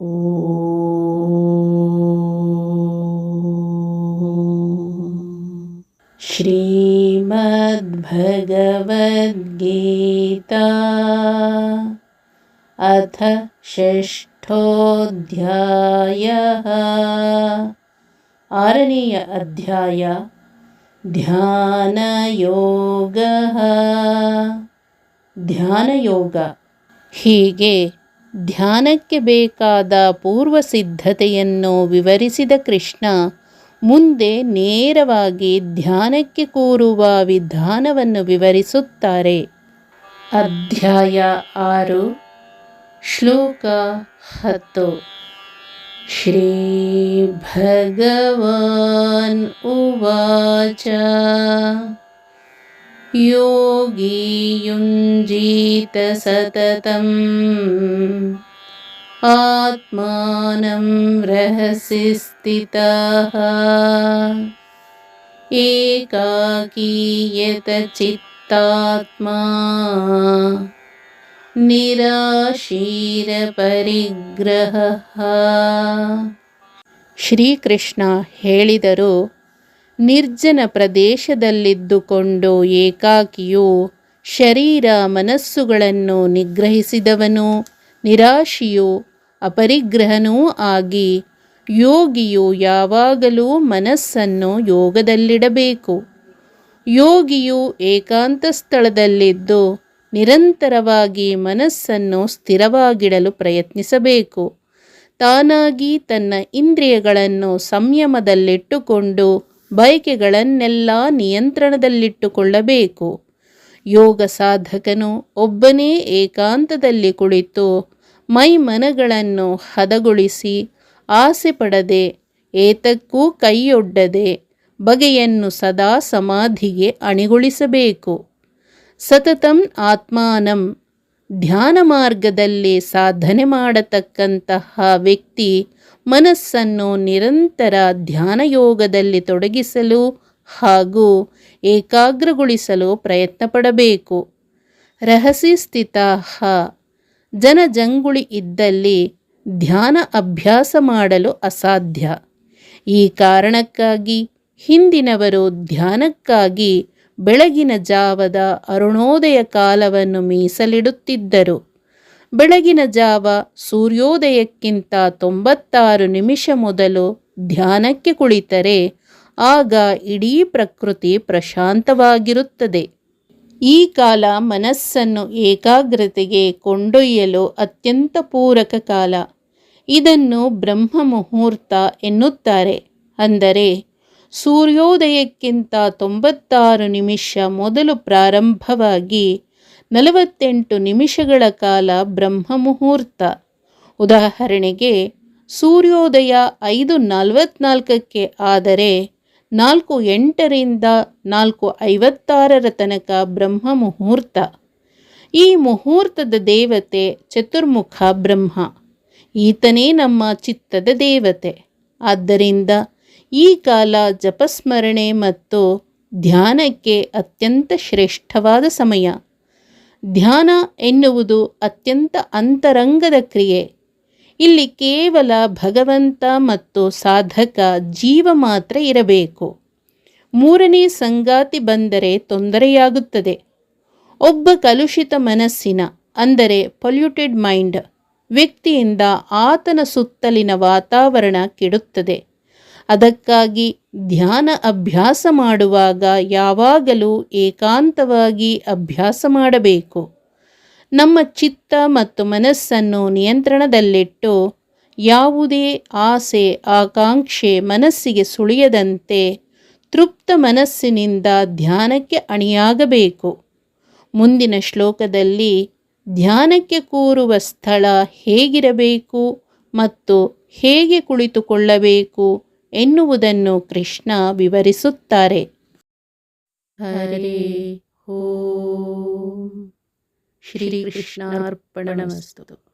श्रीमद्भगवद्गीता अथ षष्ठोऽध्यायः आरनीय अध्याय ध्यानयोगः। ध्यानयोग। ಹೀಗೆ ಧ್ಯಾನಕ್ಕೆ ಬೇಕಾದ ಪೂರ್ವ ಸಿದ್ಧತೆಯನ್ನು ವಿವರಿಸಿದ ಕೃಷ್ಣ, ಮುಂದೆ ನೇರವಾಗಿ ಧ್ಯಾನಕ್ಕೆ ಕೂರುವ ವಿಧಾನವನ್ನು ವಿವರಿಸುತ್ತಾರೆ. ಅಧ್ಯಾಯ ಆರು, ಶ್ಲೋಕ ಹತ್ತು. ಶ್ರೀ ಭಗವಾನ್ ಉವಾಚ. योगी युञ्जीत सततम् आत्मानं रहसि स्थितः एकाकीयत चित्तात्मा ನಿರಾಶೀರಪರಿಗ್ರಹ ಶ್ರೀಕೃಷ್ಣ ಹೇಳಿದರು ನಿರ್ಜನ ಪ್ರದೇಶದಲ್ಲಿದ್ದುಕೊಂಡು ಏಕಾಕಿಯು ಶರೀರ ಮನಸ್ಸುಗಳನ್ನು ನಿಗ್ರಹಿಸಿದವನು. ನಿರಾಶಿಯು ಅಪರಿಗ್ರಹನೂ ಆಗಿ ಯೋಗಿಯು ಯಾವಾಗಲೂ ಮನಸ್ಸನ್ನು ಯೋಗದಲ್ಲಿಡಬೇಕು. ಯೋಗಿಯು ಏಕಾಂತ ಸ್ಥಳದಲ್ಲಿದ್ದು ನಿರಂತರವಾಗಿ ಮನಸ್ಸನ್ನು ಸ್ಥಿರವಾಗಿಡಲು ಪ್ರಯತ್ನಿಸಬೇಕು. ತಾನಾಗಿ ತನ್ನ ಇಂದ್ರಿಯಗಳನ್ನು ಸಂಯಮದಲ್ಲಿಟ್ಟುಕೊಂಡು ಬಯಕೆಗಳನ್ನೆಲ್ಲ ನಿಯಂತ್ರಣದಲ್ಲಿಟ್ಟುಕೊಳ್ಳಬೇಕು. ಯೋಗ ಸಾಧಕನು ಒಬ್ಬನೇ ಏಕಾಂತದಲ್ಲಿ ಕುಳಿತು ಮೈ ಮನಗಳನ್ನು ಹದಗೊಳಿಸಿ ಆಸೆ ಪಡದೆ, ಏತಕ್ಕೂ ಕೈಯೊಡ್ಡದೆ, ಬಗೆಯನ್ನು ಸದಾ ಸಮಾಧಿಗೆ ಅಣಿಗೊಳಿಸಬೇಕು. ಸತತಂ ಆತ್ಮಾನಂ, ಧ್ಯಾನ ಮಾರ್ಗದಲ್ಲಿ ಸಾಧನೆ ಮಾಡತಕ್ಕಂತಹ ವ್ಯಕ್ತಿ ಮನಸ್ಸನ್ನು ನಿರಂತರ ಧ್ಯಾನಯೋಗದಲ್ಲಿ ತೊಡಗಿಸಲು ಹಾಗೂ ಏಕಾಗ್ರಗೊಳಿಸಲು ಪ್ರಯತ್ನಪಡಬೇಕು. ರಹಸಿ ಸ್ಥಿತ ಜನಜಂಗುಳಿ ಇದ್ದಲ್ಲಿ ಧ್ಯಾನ ಅಭ್ಯಾಸ ಮಾಡಲು ಅಸಾಧ್ಯ. ಈ ಕಾರಣಕ್ಕಾಗಿ ಹಿಂದಿನವರು ಧ್ಯಾನಕ್ಕಾಗಿ ಬೆಳಗಿನ ಜಾವದ ಅರುಣೋದಯ ಕಾಲವನ್ನು ಮೀಸಲಿಡುತ್ತಿದ್ದರು. ಬೆಳಗಿನ ಜಾವ ಸೂರ್ಯೋದಯಕ್ಕಿಂತ ತೊಂಬತ್ತಾರು ನಿಮಿಷ ಮೊದಲು ಧ್ಯಾನಕ್ಕೆ ಕುಳಿತರೆ ಆಗ ಇಡೀ ಪ್ರಕೃತಿ ಪ್ರಶಾಂತವಾಗಿರುತ್ತದೆ. ಈ ಕಾಲ ಮನಸ್ಸನ್ನು ಏಕಾಗ್ರತೆಗೆ ಕೊಂಡೊಯ್ಯಲು ಅತ್ಯಂತ ಪೂರಕ ಕಾಲ. ಇದನ್ನು ಬ್ರಹ್ಮ ಮುಹೂರ್ತ ಎನ್ನುತ್ತಾರೆ. ಅಂದರೆ ಸೂರ್ಯೋದಯಕ್ಕಿಂತ ತೊಂಬತ್ತಾರು ನಿಮಿಷ ಮೊದಲು ಪ್ರಾರಂಭವಾಗಿ ನಲವತ್ತೆಂಟು ನಿಮಿಷಗಳ ಕಾಲ ಬ್ರಹ್ಮ ಮುಹೂರ್ತ ಉದಾಹರಣೆಗೆ, ಸೂರ್ಯೋದಯ ಐದು ನಲವತ್ನಾಲ್ಕಕ್ಕೆ ಆದರೆ ನಾಲ್ಕು ಎಂಟರಿಂದ ನಾಲ್ಕು ಐವತ್ತಾರರ ತನಕ ಬ್ರಹ್ಮ ಮುಹೂರ್ತ ಈ ಮುಹೂರ್ತದ ದೇವತೆ ಚತುರ್ಮುಖ ಬ್ರಹ್ಮ. ಈತನೇ ನಮ್ಮ ಚಿತ್ತದ ದೇವತೆ. ಆದ್ದರಿಂದ ಈ ಕಾಲ ಜಪಸ್ಮರಣೆ ಮತ್ತು ಧ್ಯಾನಕ್ಕೆ ಅತ್ಯಂತ ಶ್ರೇಷ್ಠವಾದ ಸಮಯ. ಧ್ಯಾನ ಎನ್ನುವುದು ಅತ್ಯಂತ ಅಂತರಂಗದ ಕ್ರಿಯೆ. ಇಲ್ಲಿ ಕೇವಲ ಭಗವಂತ ಮತ್ತು ಸಾಧಕ ಜೀವ ಮಾತ್ರ ಇರಬೇಕು. ಮೂರನೇ ಸಂಗಾತಿ ಬಂದರೆ ತೊಂದರೆಯಾಗುತ್ತದೆ. ಒಬ್ಬ ಕಲುಷಿತ ಮನಸ್ಸಿನ, ಅಂದರೆ ಪೊಲ್ಯೂಟೆಡ್ ಮೈಂಡ್, ವ್ಯಕ್ತಿಯಿಂದ ಆತನ ಸುತ್ತಲಿನ ವಾತಾವರಣ ಕೆಡುತ್ತದೆ. ಅದಕ್ಕಾಗಿ ಧ್ಯಾನ ಅಭ್ಯಾಸ ಮಾಡುವಾಗ ಯಾವಾಗಲೂ ಏಕಾಂತವಾಗಿ ಅಭ್ಯಾಸ ಮಾಡಬೇಕು. ನಮ್ಮ ಚಿತ್ತ ಮತ್ತು ಮನಸ್ಸನ್ನು ನಿಯಂತ್ರಣದಲ್ಲಿಟ್ಟು ಯಾವುದೇ ಆಸೆ, ಆಕಾಂಕ್ಷೆ ಮನಸ್ಸಿಗೆ ಸುಳಿಯದಂತೆ ತೃಪ್ತ ಮನಸ್ಸಿನಿಂದ ಧ್ಯಾನಕ್ಕೆ ಅಣಿಯಾಗಬೇಕು. ಮುಂದಿನ ಶ್ಲೋಕದಲ್ಲಿ ಧ್ಯಾನಕ್ಕೆ ಕೂರುವ ಸ್ಥಳ ಹೇಗಿರಬೇಕು ಮತ್ತು ಹೇಗೆ ಕುಳಿತುಕೊಳ್ಳಬೇಕು ಎನ್ನುವುದನ್ನು ಕೃಷ್ಣ ವಿವರಿಸುತ್ತಾರೆ. ಹರಿ ಓಂ ಶ್ರೀ ಕೃಷ್ಣಾರ್ಪಣಮಸ್ತು.